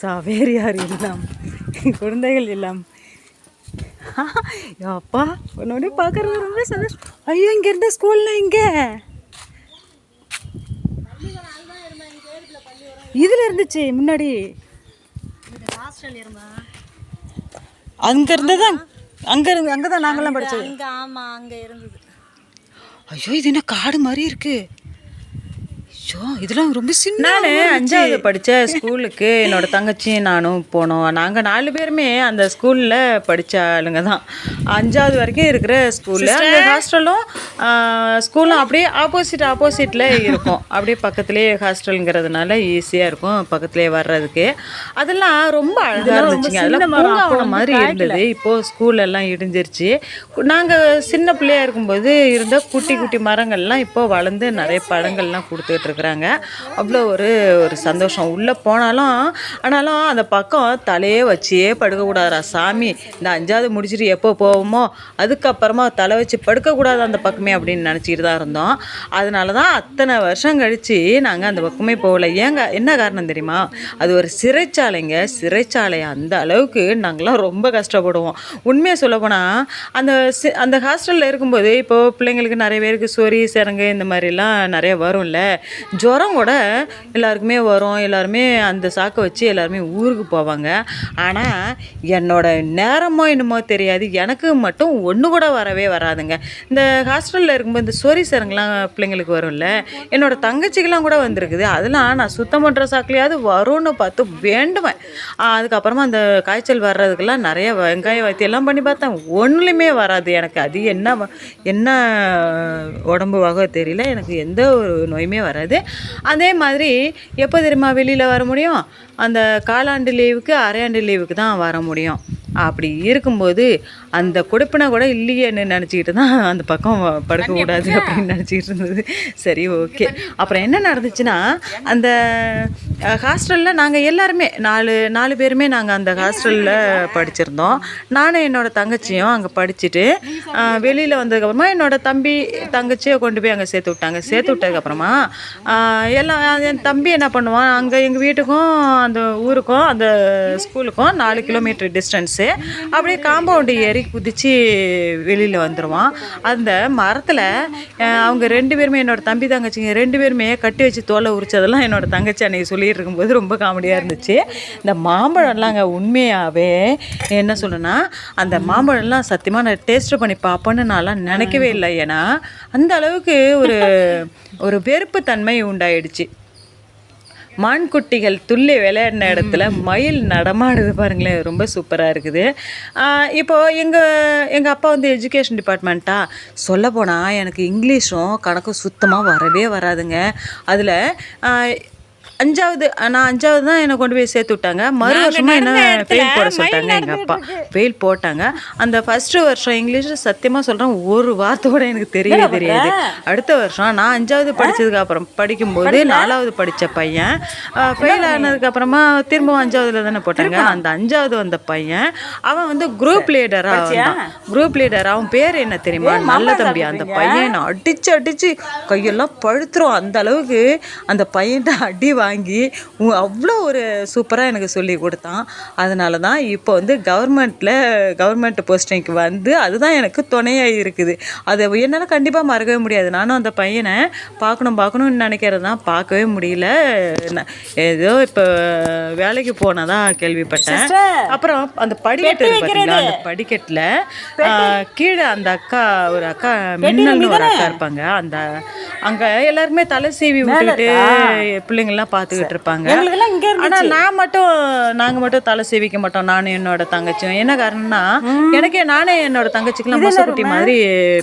சாவேரியார் இல்லம் குழந்தைகள் இல்லம் அப்பா உன்னோட பார்க்கறது ரொம்ப சந்தோஷம். ஐயோ இங்கே இருந்த ஸ்கூல்லாம் இங்கே? இதில் இருந்துச்சு முன்னாடி. அங்கே இருந்ததான் அங்கே இருந்து அங்கே தான் நாங்கள்லாம் படித்தோம் அங்க ஆமா அங்க இருந்தது. ஐயோ இது என்ன காடு மாதிரி இருக்கு. ஐயோ இதெல்லாம் ரொம்ப சின்ன நான் அஞ்சாவது படித்த ஸ்கூலுக்கு என்னோட தங்கச்சியும் நானும் போனோம். நாங்கள் நாலு பேருமே அந்த ஸ்கூலில் படித்த ஆளுங்க தான். அஞ்சாவது வரைக்கும் இருக்கிற ஸ்கூலில் அந்த ஹாஸ்டலும் ஸ்கூலும் அப்படியே ஆப்போசிட் ஆப்போசிட்டில் இருக்கும். அப்படியே பக்கத்துலேயே ஹாஸ்டலுங்கிறதுனால ஈஸியாக இருக்கும் பக்கத்துலேயே வர்றதுக்கு. அதெல்லாம் ரொம்ப அழகாக இருந்துச்சுங்க. அதெல்லாம் பூங்காவனம் மாதிரி இருந்தது. இப்போது ஸ்கூல் எல்லாம் இடிஞ்சிருச்சு. நாங்கள் சின்ன பிள்ளையா இருக்கும்போது இருந்த குட்டி குட்டி மரங்கள்லாம் இப்போ வளர்ந்து நிறைய பழங்கள்லாம் கொடுத்துட்டு இருக்கிறாங்க அவ்வளோ ஒரு ஒரு சந்தோஷம். உள்ளே போனாலும் ஆனாலும் அந்த பக்கம் தலையே வச்சே படுக்கக்கூடாதா சாமி. இந்த அஞ்சாவது முடிச்சுட்டு எப்போ போவோமோ அதுக்கப்புறமா தலை வச்சு படுக்கக்கூடாது அந்த பக்கமே அப்படின்னு நினச்சிக்கிட்டு தான் இருந்தோம். அதனால தான் அத்தனை வருஷம் கழித்து நாங்கள் அந்த பக்கமே போகல. ஏங்க என்ன காரணம் தெரியுமா? அது ஒரு சிறைச்சாலைங்க. சிறைச்சாலை அந்த அளவுக்கு நாங்களாம் ரொம்ப கஷ்டப்படுவோம். உண்மையை சொல்லப்போனால் அந்த சி அந்த ஹாஸ்டலில் இருக்கும்போது இப்போது பிள்ளைங்களுக்கு நிறைய பேருக்கு சொறி சிறங்கு இந்த மாதிரிலாம் நிறைய வரும்ல. ஜுரம் கூட எல்லாருக்குமே வரும். எல்லாருமே அந்த சாக்கை வச்சு எல்லாருமே ஊருக்கு போவாங்க. ஆனால் என்னோட நேரமோ என்னமோ தெரியாது. எனக்கு மட்டும் ஒன்று கூட வரவே வராதுங்க. இந்த ஹாஸ்டலில் இருக்கும்போது இந்த சொறி சரங்கெலாம் பிள்ளைங்களுக்கு வரும்ல. என்னோட தங்கச்சிக்கெலாம் கூட வந்திருக்குது. அதெல்லாம் நான் சுத்தம் பண்ணுற சாக்கிலையாவது வரும்னு பார்த்து வேண்டுவேன். அதுக்கப்புறமா அந்த காய்ச்சல் வர்றதுக்கெல்லாம் நிறைய வெங்காய வைத்தியெல்லாம் பண்ணி பார்த்தேன். ஒன்றுலையுமே வராது எனக்கு. அது என்ன என்ன உடம்பு வகை தெரியல. எனக்கு எந்த ஒரு நோயுமே வராது. அதே மாதிரி எப்போ தெரியுமா வெளியில் வர முடியும்? அந்த காலாண்டு லீவுக்கு அரையாண்டு லீவுக்கு தான் வர முடியும். அப்படி இருக்கும்போது அந்த கொடுப்பினை கூட இல்லையேன்னு நினச்சிக்கிட்டு தான் அந்த பக்கம் படுக்கக்கூடாது அப்படின்னு நினச்சிக்கிட்டு இருந்தது. சரி ஓகே. அப்புறம் என்ன நடந்துச்சுன்னா அந்த ஹாஸ்டலில் நாங்கள் எல்லாருமே நாலு நாலு பேருமே நாங்கள் அந்த ஹாஸ்டலில் படிச்சிருந்தோம். நானும் என்னோட தங்கச்சியும் அங்கே படிச்சுட்டு வெளியில் வந்ததுக்கப்புறமா என்னோட தம்பி தங்கச்சியை கொண்டு போய் அங்கே சேர்த்து விட்டாங்க. சேர்த்து விட்டதுக்கப்புறமா எல்லாம் என் தம்பி என்ன பண்ணுவான்? அங்கே எங்கள் வீட்டுக்கும் அந்த ஊருக்கும் அந்த ஸ்கூலுக்கும் நாலு கிலோமீட்டர் டிஸ்டன்ஸு. அப்படியே காம்பவுண்டு ஏறி குதித்து வெளியில் வந்துடுவான் அந்த மரத்தில் அவங்க ரெண்டு பேருமே என்னோட தம்பி தங்கச்சிங்க ரெண்டு பேருமே கட்டி வச்சு தோலை உரிச்சதெல்லாம் என்னோடய தங்கச்சி அன்னைக்கு சொல்லிட்டு இருக்கும்போது ரொம்ப காமெடியாக இருந்துச்சு. இந்த மாம்பழம்லாங்க உண்மையாகவே என்ன சொல்லணும்னா அந்த மாம்பழம்லாம் சத்தியமாக நான் டேஸ்ட் பண்ணி பார்ப்பேன்னு நான்லாம் நினைக்கவே இல்லை. ஏன்னா அந்த அளவுக்கு ஒரு ஒரு வெறுப்பு தன்மை உண்டாயிடுச்சு. மான்குட்டிகள் துள்ளி விளையாடின இடத்துல மயில் நடமாடுது பாருங்களேன். ரொம்ப சூப்பராக இருக்குது. இப்போது எங்கள் எங்கள் அப்பா வந்து எஜுகேஷன் டிபார்ட்மெண்ட்டா சொல்ல போனால் எனக்கு இங்கிலீஷும் கணக்கும் சுத்தமாக வரவே வராதுங்க. அதில் அஞ்சாவது நான் அஞ்சாவது தான் என்னை கொண்டு போய் சேர்த்து விட்டாங்க. மறு வருஷமா என்ன ஃபெயில் போட சொல்லிட்டாங்க எங்கள் அப்பா. ஃபெயில் போட்டாங்க. அந்த ஃபஸ்ட்டு வருஷம் இங்கிலீஷ் சத்தியமாக சொல்கிறேன் ஒரு வார்த்தை கூட எனக்கு தெரியவே தெரியாது. அடுத்த வருஷம் நான் அஞ்சாவது படிச்சதுக்கு அப்புறம் படிக்கும்போது நாலாவது படித்த பையன் ஃபெயில் ஆனதுக்கு அப்புறமா திரும்பவும் அஞ்சாவதுல தானே போட்டாங்க. அந்த அஞ்சாவது வந்த பையன் அவன் வந்து குரூப் லீடராக வந்தான் குரூப் லீடர் அவன் பேர் என்ன தெரியுமா? நல்ல தம்பி அந்த பையனை அடிச்சு அடிச்சு கையெல்லாம் பழுத்துரும். அந்த அளவுக்கு அந்த பையன்ட்ட அடி வாங்கி அவ்வளோ ஒரு சூப்பராக எனக்கு சொல்லி கொடுத்தான். அதனால தான் இப்போ வந்து கவர்மெண்ட்டில் கவர்மெண்ட் போஸ்டிங்க்கு வந்து அதுதான் எனக்கு துணையாக இருக்குது. அதை என்னால் கண்டிப்பாக மறக்கவே முடியாது. நானும் அந்த பையனை பார்க்கணும் பார்க்கணும்னு நினைக்கிறது தான். பார்க்கவே முடியல. ஏதோ இப்போ வேலைக்கு போனதா கேள்விப்பட்டேன். அப்புறம் அந்த படிக்கட்டு பார்த்தீங்களா அந்த படிக்கட்டில் கீழே அந்த அக்கா ஒரு அக்கா மின்னல்னு ஒரு அக்கா இருப்பாங்க. அந்த அங்கே எல்லாருமே தலை சீவி விட்டுக்கிட்டு பிள்ளைங்கள்லாம் பார்த்துக்கிட்டு இருப்பாங்க. ஆனா நான் மட்டும் நாங்க மட்டும் தலை சீவிக்க மாட்டோம். நானும் என்னோட தங்கச்சியும். என்ன காரணம்னா எனக்கே நானே என்னோட தங்கச்சிக்கெல்லாம் மொசக்குட்டி மாதிரி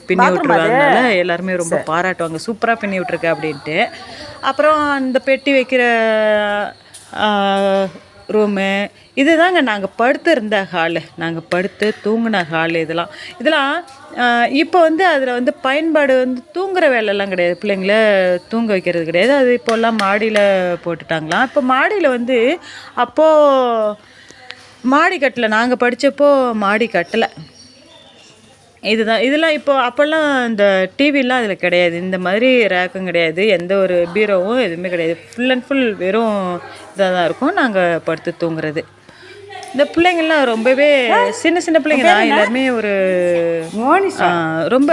பின்னி விட்டுருவாங்க. அதனால எல்லாருமே ரொம்ப பாராட்டுவாங்க. சூப்பரா பின்னி விட்டுருக்க அப்படின்ட்டு. அப்புறம் அந்த பெட்டி வைக்கிற ரூமு இதுதாங்க நாங்கள் படுத்து இருந்த ஹாலு நாங்கள் படுத்து தூங்கின ஹாலு இதெல்லாம். இதெல்லாம் இப்போ வந்து அதில் வந்து பயன்பாடு வந்து தூங்குற வேலைலாம் கிடையாது. பிள்ளைங்கள தூங்க வைக்கிறது கிடையாது. அது இப்போல்லாம் மாடியில் போட்டுட்டாங்களாம் இப்போ மாடியில் வந்து அப்போது மாடி கட்டலை. நாங்கள் படித்தப்போ மாடி கட்டலை. இதுதான் இதெல்லாம் இப்போ அப்போல்லாம் இந்த டிவிலாம் அதில் கிடையாது. இந்த மாதிரி ரேக்கும் கிடையாது. எந்த ஒரு பீரோவும் எதுவுமே கிடையாது. ஃபுல் அண்ட் ஃபுல் வெறும் இதாக தான் இருக்கும். நாங்கள் படுத்து தூங்குறது. இந்த பிள்ளைங்கள்லாம் ரொம்பவே சின்ன சின்ன பிள்ளைங்க தான். எல்லாருமே ஒரு ரொம்ப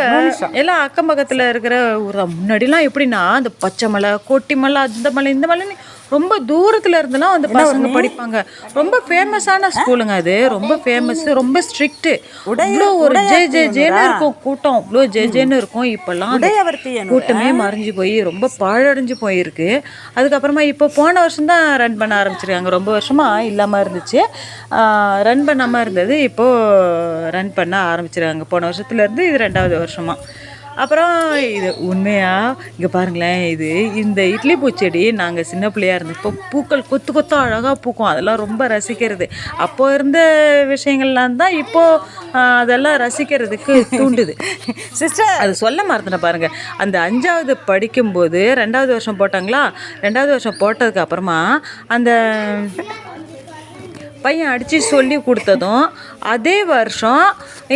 எல்லாம் அக்கம் பக்கத்தில் இருக்கிற தான். முன்னாடிலாம் எப்படின்னா அந்த பச்சை மலை கொட்டி மலை அந்த மலை இந்த மலைன்னு ரொம்ப தூரத்துல இருந்தெல்லாம் வந்து பசங்க படிப்பாங்க. ரொம்ப ஃபேமஸான ஸ்கூலுங்க அது. ரொம்ப ஃபேமஸ் ரொம்ப ஸ்ட்ரிக்ட் இவ்வளோ ஒரு ஜே ஜே ஜேன்னு இருக்கும் கூட்டம். இவ்வளோ ஜே ஜேன்னு இருக்கும். இப்போல்லாம் கூட்டமே மறைஞ்சு போய் ரொம்ப பாழடைஞ்சு போயிருக்கு. அதுக்கப்புறமா இப்போ போன வருஷம் தான் ரன் பண்ண ஆரம்பிச்சிருக்காங்க. ரொம்ப வருஷமா இல்லாமல் இருந்துச்சு. ரன் பண்ணாமல் இருந்தது. இப்போது ரன் பண்ண ஆரம்பிச்சிருக்காங்க. போன வருஷத்துலேருந்து இது ரெண்டாவது வருஷமா. அப்புறம் இது உண்மையாக இங்கே பாருங்களேன் இது இந்த இட்லி பூச்செடி நாங்கள் சின்ன பிள்ளையாக இருந்தப்போ பூக்கள் கொத்து கொத்தாக அழகாக பூக்கும். அதெல்லாம் ரொம்ப ரசிக்கிறது. அப்போ இருந்த விஷயங்கள்லாம் தான் இப்போது அதெல்லாம் ரசிக்கிறதுக்கு தூண்டுது. சிஸ்டர் அது சொல்ல மறந்துட்டேன் பாருங்கள் அந்த அஞ்சாவது படிக்கும்போது ரெண்டாவது வருஷம் போட்டாங்களா? ரெண்டாவது வருஷம் போட்டதுக்கு அப்புறமா அந்த பையன் அடித்து சொல்லி கொடுத்ததும் அதே வருஷம்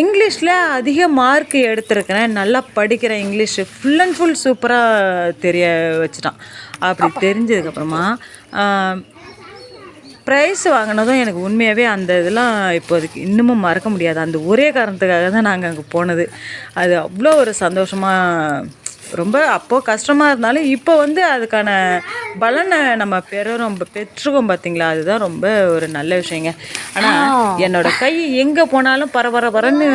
இங்கிலீஷில் அதிக மார்க் எடுத்திருக்கிறேன். நல்லா படிக்கிறேன் இங்கிலீஷ். ஃபுல் அண்ட் ஃபுல் சூப்பராக தெரிய வச்சுட்டான். அப்படி தெரிஞ்சதுக்கப்புறமா ப்ரைஸ் வாங்கினதும் எனக்கு உண்மையாகவே அந்த இதெல்லாம் இப்போதைக்கு இன்னமும் மறக்க முடியாது. அந்த ஒரே காரணத்துக்காக தான் நாங்கள் அங்கே போனது. அது அவ்வளோ ஒரு சந்தோஷமாக ரொம்ப அப்போது கஷ்டமாக இருந்தாலும் இப்போ வந்து அதுக்கான பலனை நம்ம பெறுறோம் பெற்றுக்கோம் பார்த்தீங்களா அதுதான் ரொம்ப ஒரு நல்ல விஷயங்க. ஆனால் என்னோட கை எங்கே போனாலும் பரபர பரன்னு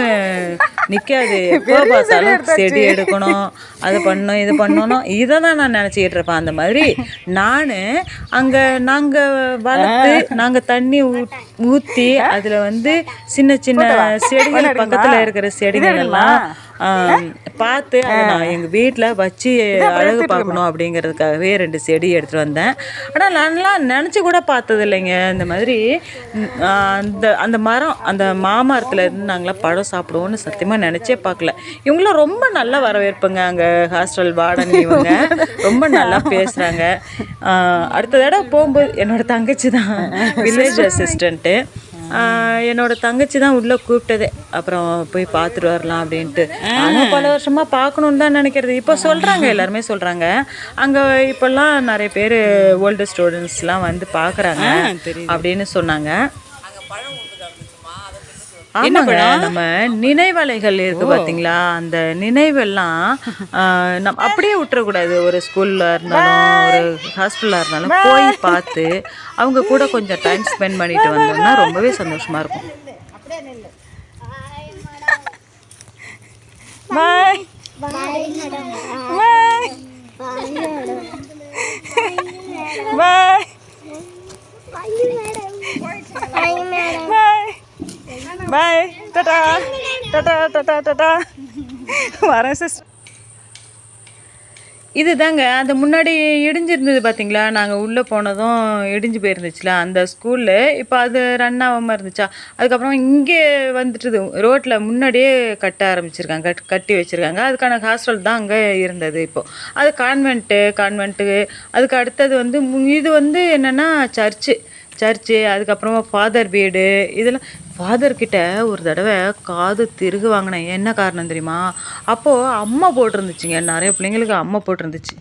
நிற்காது எப்போ பார்த்தாலும் செடி எடுக்கணும் அது பண்ணணும் இது பண்ணணும் இதை தான் நான் நினச்சிக்கிட்டு இருப்பேன். அந்த மாதிரி நான் அங்கே நாங்கள் வளர்த்து நாங்கள் தண்ணி ஊற்றி அதில் வந்து சின்ன சின்ன செடிகள் பக்கத்தில் இருக்கிற செடிகள் எல்லாம் பார்த்து நான் எங்கள் வீட்டில் வச்சு அழகு பார்க்கணும் அப்படிங்கிறதுக்காகவே ரெண்டு செடி எடுத்துகிட்டு வந்தேன். ஆனால் நான்லாம் நினச்சி கூட பார்த்தது இல்லைங்க. இந்த மாதிரி அந்த அந்த மரம் அந்த மாமரத்தில் இருந்து நாங்களாம் பழம் சாப்பிடுவோம்னு சத்தியமாக நினச்சே பார்க்கல. இவங்களாம் ரொம்ப நல்ல வரவேற்புங்க அங்கே ஹாஸ்டல் வார்டன் இவங்க. ரொம்ப நல்லா பேசுகிறாங்க அடுத்த தடவை போகும்போது என்னோட தங்கச்சி தான் வில்லேஜ் அசிஸ்டண்ட்டு ஆஹ் என்னோட தங்கச்சி தான் உள்ளே கூப்பிட்டதே. அப்புறம் போய் பார்த்துட்டு வரலாம் அப்படின்ட்டு. நானும் பல வருஷமா பார்க்கணுன்னு தான் நினைக்கிறது. இப்போ சொல்கிறாங்க எல்லாருமே சொல்கிறாங்க அங்கே இப்போல்லாம் நிறைய பேர் ஓல்டு ஸ்டூடெண்ட்ஸ்லாம் வந்து பார்க்குறாங்க அப்படின்னு சொன்னாங்க. ஆமாங்க நம்ம நினைவலைகள் இருக்கு பாத்தீங்களா? அந்த நினைவெல்லாம் நம்ம அப்படியே விட்டுறக்கூடாது. ஒரு ஸ்கூல்ல இருந்தாலும் ஒரு ஹாஸ்டல்ல இருந்தாலும் போய். பார்த்து அவங்க கூட கொஞ்சம் டைம் ஸ்பெண்ட் பண்ணிட்டு வந்தோம்னா ரொம்பவே சந்தோஷமா இருக்கும். பாய். பாய். பாய். பாய். பாய் டாடா டாடா டாடா டாடா வரேன் சிஸ்டர் இதுதாங்க. அந்த முன்னாடி இடிஞ்சிருந்தது பார்த்தீங்களா நாங்கள் உள்ளே போனதும் இடிஞ்சு போயிருந்துச்சுல அந்த ஸ்கூலில் இப்போ அது ரன் ஆகாமல் இருந்துச்சா? அதுக்கப்புறம் இங்கே வந்துட்டுது. ரோட்டில் முன்னாடியே கட்ட ஆரம்பிச்சிருக்காங்க. கட் கட்டி வச்சுருக்காங்க. அதுக்கான ஹாஸ்டல் தான் அங்கே இருந்தது இப்போது அது கான்வென்ட்டு கான்வென்ட்டு அதுக்கு அடுத்தது வந்து இது வந்து என்னென்னா சர்ச்சு சர்ச்சு அதுக்கப்புறமா ஃபாதர் வீடு. இதெல்லாம் ஃபாதர்கிட்ட ஒரு தடவை காது திருகு வாங்கினேன். என்ன காரணம் தெரியுமா? அப்போது அம்மா போட்டிருந்துச்சிங்க. நிறைய பிள்ளைங்களுக்கு அம்மா போட்டிருந்துச்சு.